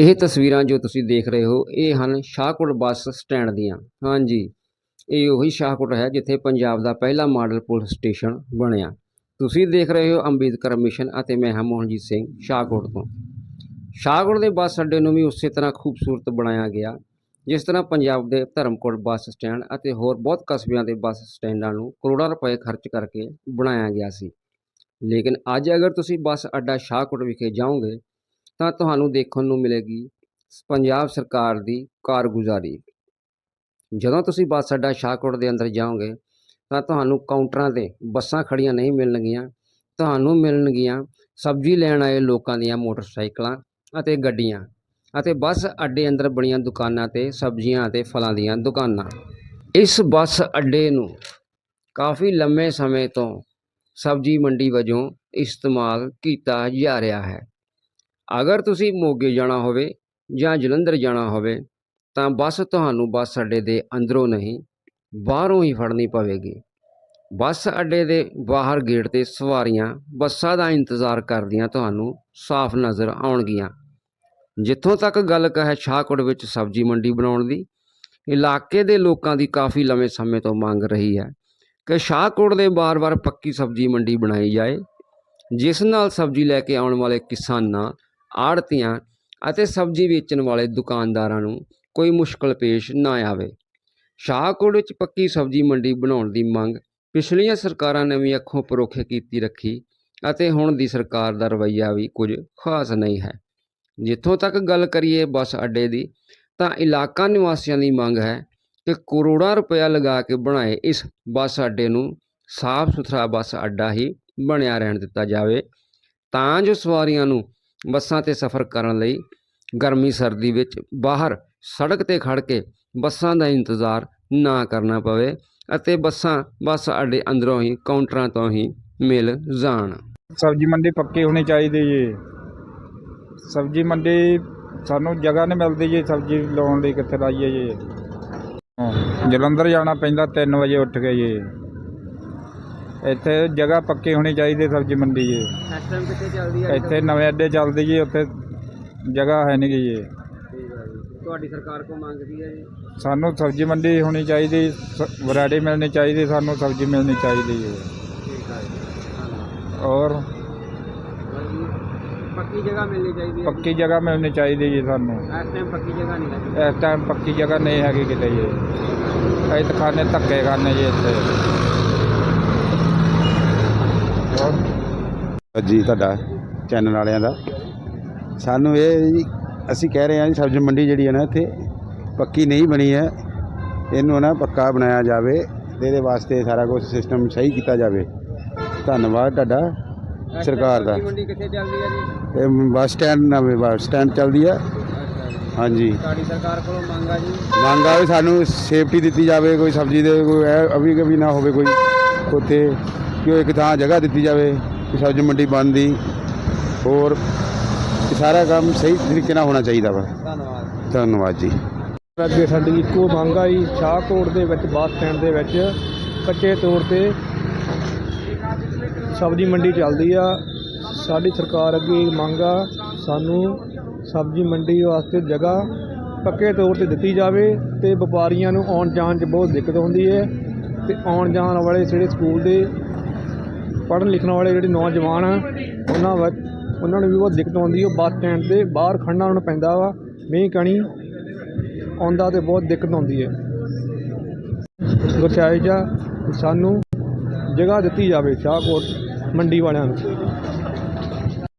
ਇਹ ਤਸਵੀਰਾਂ ਜੋ ਤੁਸੀਂ ਦੇਖ ਰਹੇ ਹੋ, ਇਹ ਹਨ ਸ਼ਾਹਕੋਟ ਬੱਸ ਸਟੈਂਡ ਦੀਆਂ। ਹਾਂਜੀ, ਇਹ ਉਹੀ ਸ਼ਾਹਕੋਟ ਹੈ ਜਿੱਥੇ ਪੰਜਾਬ ਦਾ ਪਹਿਲਾ ਮਾਡਲ ਪੁਲਿਸ ਸਟੇਸ਼ਨ ਬਣਿਆ। ਤੁਸੀਂ ਦੇਖ ਰਹੇ ਹੋ ਅੰਬੇਦਕਰ ਮਿਸ਼ਨ ਅਤੇ ਮੈਂ ਹਾਂ ਮੋਹਨਜੀਤ ਸਿੰਘ ਸ਼ਾਹਕੋਟ ਤੋਂ। ਸ਼ਾਹਕੋਟ ਦੇ ਬੱਸ ਅੱਡੇ ਨੂੰ ਵੀ ਉਸੇ ਤਰ੍ਹਾਂ ਖੂਬਸੂਰਤ ਬਣਾਇਆ ਗਿਆ, ਜਿਸ ਤਰ੍ਹਾਂ ਪੰਜਾਬ ਦੇ ਧਰਮਕੋਟ ਬੱਸ ਸਟੈਂਡ ਅਤੇ ਹੋਰ ਬਹੁਤ ਕਸਬਿਆਂ ਦੇ ਬੱਸ ਸਟੈਂਡਾਂ ਨੂੰ ਕਰੋੜਾਂ ਰੁਪਏ ਖਰਚ ਕਰਕੇ ਬਣਾਇਆ ਗਿਆ ਸੀ। ਲੇਕਿਨ ਅੱਜ ਅਗਰ ਤੁਸੀਂ ਬੱਸ ਅੱਡਾ ਸ਼ਾਹਕੋਟ ਵਿਖੇ ਜਾਓਗੇ ਤਾਂ ਤੁਹਾਨੂੰ ਦੇਖਣ ਨੂੰ ਮਿਲੇਗੀ ਪੰਜਾਬ ਸਰਕਾਰ ਦੀ ਕਾਰਗੁਜ਼ਾਰੀ। ਜਦੋਂ ਤੁਸੀਂ ਬੱਸ ਅੱਡਾ ਸ਼ਾਹਕੋਟ ਦੇ ਅੰਦਰ ਜਾਓਗੇ, ਤਾਂ ਤੁਹਾਨੂੰ ਕਾਊਂਟਰਾਂ ਤੇ ਬੱਸਾਂ ਖੜੀਆਂ ਨਹੀਂ ਮਿਲਣਗੀਆਂ। ਤੁਹਾਨੂੰ ਮਿਲਣਗੀਆਂ ਸਬਜ਼ੀ ਲੈਣ ਆਏ ਲੋਕਾਂ ਦੀਆਂ ਮੋਟਰਸਾਈਕਲਾਂ ਅਤੇ ਗੱਡੀਆਂ ਅਤੇ ਬੱਸ ਅੱਡੇ ਅੰਦਰ ਬਣੀਆਂ ਦੁਕਾਨਾਂ ਤੇ ਸਬਜ਼ੀਆਂ ਅਤੇ ਫਲਾਂ ਦੀਆਂ ਦੁਕਾਨਾਂ। ਇਸ ਬੱਸ ਅੱਡੇ ਨੂੰ ਕਾਫੀ ਲੰਮੇ ਸਮੇਂ ਤੋਂ ਸਬਜ਼ੀ ਮੰਡੀ ਵਜੋਂ ਇਸਤੇਮਾਲ ਕੀਤਾ ਜਾ ਰਿਹਾ ਹੈ। ਅਗਰ ਤੁਸੀਂ ਮੋਗੇ ਜਾਣਾ ਹੋਵੇ ਜਾਂ ਜਲੰਧਰ ਜਾਣਾ ਹੋਵੇ, ਤਾਂ ਬੱਸ ਤੁਹਾਨੂੰ ਬੱਸ ਅੱਡੇ ਦੇ ਅੰਦਰੋਂ ਨਹੀਂ, ਬਾਹਰੋਂ ਹੀ ਫੜਨੀ ਪਵੇਗੀ। ਬੱਸ ਅੱਡੇ ਦੇ ਬਾਹਰ ਗੇਟ ਤੇ ਸਵਾਰੀਆਂ ਬੱਸਾਂ ਦਾ ਇੰਤਜ਼ਾਰ ਕਰਦੀਆਂ ਤੁਹਾਨੂੰ ਸਾਫ਼ ਨਜ਼ਰ ਆਉਣਗੀਆਂ। ਜਿੱਥੋਂ ਤੱਕ ਗੱਲ ਕਹੇ ਸ਼ਾਹਕੋਟ ਵਿੱਚ ਸਬਜ਼ੀ ਮੰਡੀ ਬਣਾਉਣ ਦੀ, ਇਲਾਕੇ ਦੇ ਲੋਕਾਂ ਦੀ ਕਾਫੀ ਲੰਮੇ ਸਮੇਂ ਤੋਂ ਮੰਗ ਰਹੀ ਹੈ ਕਿ ਸ਼ਾਹਕੋਟ ਦੇ ਬਾਰ-ਬਾਰ ਪੱਕੀ ਸਬਜ਼ੀ ਮੰਡੀ ਬਣਾਈ ਜਾਏ, ਜਿਸ ਨਾਲ ਸਬਜ਼ੀ ਲੈ ਕੇ ਆਉਣ ਵਾਲੇ ਕਿਸਾਨਾਂ ਆੜਤੀਆਂ ਅਤੇ ਸਬਜ਼ੀ ਵੇਚਣ ਵਾਲੇ ਦੁਕਾਨਦਾਰਾਂ ਨੂੰ ਕੋਈ ਮੁਸ਼ਕਲ ਪੇਸ਼ ਨਾ ਆਵੇ। ਸ਼ਾਹਕੋਟ ਵਿੱਚ ਪੱਕੀ ਸਬਜ਼ੀ ਮੰਡੀ ਬਣਾਉਣ ਦੀ ਮੰਗ ਪਿਛਲੀਆਂ ਸਰਕਾਰਾਂ ਨੇ ਵੀ ਅੱਖੋਂ ਪਰੋਖੇ ਕੀਤੀ ਰੱਖੀ ਅਤੇ ਹੁਣ ਦੀ ਸਰਕਾਰ ਦਾ ਰਵੱਈਆ ਵੀ ਕੁਝ ਖਾਸ ਨਹੀਂ ਹੈ। ਜਿੱਥੋਂ ਤੱਕ ਗੱਲ ਕਰੀਏ ਬੱਸ ਅੱਡੇ ਦੀ, ਤਾਂ ਇਲਾਕਾ ਨਿਵਾਸੀਆਂ ਦੀ ਮੰਗ ਹੈ ਕਿ ਕਰੋੜਾਂ ਰੁਪਇਆ ਲਗਾ ਕੇ ਬਣਾਏ ਇਸ ਬੱਸ ਅੱਡੇ ਨੂੰ ਸਾਫ਼ ਸੁਥਰਾ ਬੱਸ ਅੱਡਾ ਹੀ ਬਣਿਆ ਰਹਿਣ ਦਿੱਤਾ ਜਾਵੇ, ਤਾਂ ਜੋ ਸਵਾਰੀਆਂ ਨੂੰ ਬੱਸਾਂ ਤੇ ਸਫ਼ਰ ਕਰਨ ਲਈ ਗਰਮੀ ਸਰਦੀ ਵਿੱਚ ਬਾਹਰ ਸੜਕ ਤੇ ਖੜ ਕੇ ਬੱਸਾਂ ਦਾ ਇੰਤਜ਼ਾਰ ਨਾ ਕਰਨਾ ਪਵੇ ਅਤੇ ਬੱਸਾਂ ਬੱਸ ਅੱਡੇ ਅੰਦਰੋਂ ਹੀ, ਕਾਊਂਟਰਾਂ ਤੋਂ ਹੀ ਮਿਲ ਜਾਣ। ਸਬਜ਼ੀ ਮੰਡੀ ਪੱਕੀ ਹੋਣੀ ਚਾਹੀਦੀ ਜੀ। ਸਬਜ਼ੀ ਮੰਡੀ ਸਾਨੂੰ ਜਗ੍ਹਾ ਨਹੀਂ ਮਿਲਦੀ ਜੀ, ਸਬਜ਼ੀ ਲਾਉਣ ਲਈ ਕਿੱਥੇ ਲਾਈਏ ਜੀ। ਜਲੰਧਰ ਜਾਣਾ ਪੈਂਦਾ 3 ਵਜੇ ਉੱਠ ਕੇ ਜੀ। ਇੱਥੇ ਜਗ੍ਹਾ ਪੱਕੀ ਹੋਣੀ ਚਾਹੀਦੀ ਸਬਜ਼ੀ ਮੰਡੀ ਜੀ। ਇਸ ਟਾਈਮ ਕਿੱਥੇ ਚੱਲਦੀ ਇੱਥੇ ਨਵੇਂ ਅੱਡੇ ਚੱਲਦੀ ਜੀ ਉੱਥੇ ਜਗ੍ਹਾ ਹੈ ਨਹੀਂ ਜੀ। ਤੁਹਾਡੀ ਸਰਕਾਰ ਕੋ ਮੰਗ ਕੀ ਹੈ ਜੀ? ਸਾਨੂੰ ਸਬਜ਼ੀ ਮੰਡੀ ਹੋਣੀ ਚਾਹੀਦੀ ਵੈਰਾਈਟੀ ਮਿਲਣੀ ਚਾਹੀਦੀ ਸਾਨੂੰ ਸਬਜ਼ੀ ਮਿਲਣੀ ਚਾਹੀਦੀ ਜੀ। ਠੀਕ ਹੈ ਔਰ ਪੱਕੀ ਜਗ੍ਹਾ ਮਿਲਣੀ ਚਾਹੀਦੀ ਪੱਕੀ ਜਗ੍ਹਾ ਮਿਲਣੀ ਚਾਹੀਦੀ ਜੀ ਸਾਨੂੰ। ਇਸ ਟਾਈਮ ਪੱਕੀ ਜਗ੍ਹਾ ਨਹੀਂ ਹੈ ਇਸ ਟਾਈਮ ਪੱਕੀ ਜਗ੍ਹਾ ਨਹੀਂ ਹੈਗੀ ਕਿਤੇ ਜੀ। ਅਸੀਂ ਤਾਂ ਖਾਣੇ ਧੱਕੇ ਖਾਣੇ ਜੀ ਇੱਥੇ। ਜੀ ਤੁਹਾਡਾ ਚੈਨਲ ਵਾਲਿਆਂ ਦਾ। ਸਾਨੂੰ ਇਹ ਅਸੀਂ ਕਹਿ ਰਹੇ ਹਾਂ ਜੀ ਸਬਜ਼ੀ ਮੰਡੀ ਜਿਹੜੀ ਹੈ ਨਾ ਇੱਥੇ ਪੱਕੀ ਨਹੀਂ ਬਣੀ ਹੈ। ਇਹਨੂੰ ਨਾ ਪੱਕਾ ਬਣਾਇਆ ਜਾਵੇ ਤੇ ਇਹਦੇ ਵਾਸਤੇ ਸਾਰਾ ਕੁਝ ਸਿਸਟਮ ਸਹੀ ਕੀਤਾ ਜਾਵੇ। ਧੰਨਵਾਦ ਤੁਹਾਡਾ ਸਰਕਾਰ ਦਾ। ਮੰਡੀ ਕਿੱਥੇ ਚੱਲਦੀ ਹੈ ਜੀ? ਇਹ ਬੱਸ ਸਟੈਂਡ ਨਵੇਂ ਬੱਸ ਸਟੈਂਡ ਚੱਲਦੀ ਆ ਹਾਂਜੀ। ਤੁਹਾਡੀ ਸਰਕਾਰ ਕੋਲੋਂ ਮੰਗ ਆ ਜੀ? ਮੰਗ ਵੀ ਸਾਨੂੰ ਸੇਫਟੀ ਦਿੱਤੀ ਜਾਵੇ ਕੋਈ ਸਬਜ਼ੀ ਦੇ ਕੋਈ ਅਭੀ ਕਭੀ ਨਾ ਹੋਵੇ ਕੋਈ ਉੱਥੇ ਕਿ ਇੱਕ ਥਾਂ ਜਗ੍ਹਾ ਦਿੱਤੀ ਜਾਵੇ। ਕਿ ਸਬਜ਼ੀ ਮੰਡੀ ਬਣਦੀ ਹੋਰ ਇਹ ਸਾਰਾ ਕੰਮ ਸਹੀ ਤਰੀਕੇ ਨਾਲ ਹੋਣਾ ਚਾਹੀਦਾ ਵਾ। ਧੰਨਵਾਦ। ਧੰਨਵਾਦ ਜੀ। ਅੱਗੇ ਸਾਡੀ ਇੱਕੋ ਮੰਗ ਆਈ ਸ਼ਾਹਕੋਟ ਦੇ ਵਿੱਚ ਬੱਸ ਸਟੈਂਡ ਦੇ ਵਿੱਚ ਕੱਚੇ ਤੌਰ ਤੇ ਸਬਜ਼ੀ ਮੰਡੀ ਚੱਲਦੀ ਆ। ਸਾਡੀ ਸਰਕਾਰ ਅੱਗੇ ਮੰਗ ਆ ਸਾਨੂੰ ਸਬਜ਼ੀ ਮੰਡੀ ਵਾਸਤੇ ਜਗ੍ਹਾ ਪੱਕੇ ਤੌਰ ਤੇ ਦਿੱਤੀ ਜਾਵੇ ਤੇ ਵਪਾਰੀਆਂ ਨੂੰ ਆਉਣ ਜਾਣ 'ਚ ਬਹੁਤ ਦਿੱਕਤ ਹੁੰਦੀ ਹੈ ਤੇ ਆਉਣ ਜਾਣ ਵਾਲੇ ਜਿਹੜੇ ਸਕੂਲ ਦੇ ਪੜ੍ਹਨ ਲਿਖਣ ਵਾਲੇ ਜਿਹੜੇ ਨੌਜਵਾਨ ਆ, ਉਹਨਾਂ ਵਿੱਚ ਉਹਨਾਂ ਨੂੰ ਵੀ ਬਹੁਤ ਦਿੱਕਤ ਆਉਂਦੀ ਉਹ ਬੱਸ ਸਟੈਂਡ ਦੇ ਬਾਹਰ ਖੜਨਾ ਉਹਨਾਂ ਨੂੰ ਪੈਂਦਾ ਵਾ, ਮੀਂਹ, ਕਣੀ ਆਉਂਦਾ ਤੇ ਬਹੁਤ ਦਿੱਕਤ ਆਉਂਦੀ ਹੈ ਗੁਰਚਾਈ ਜਾ ਸਾਨੂੰ ਜਗ੍ਹਾ ਦਿੱਤੀ ਜਾਵੇ ਸ਼ਾਹਕੋਟ ਮੰਡੀ ਵਾਲਿਆਂ ਨੂੰ।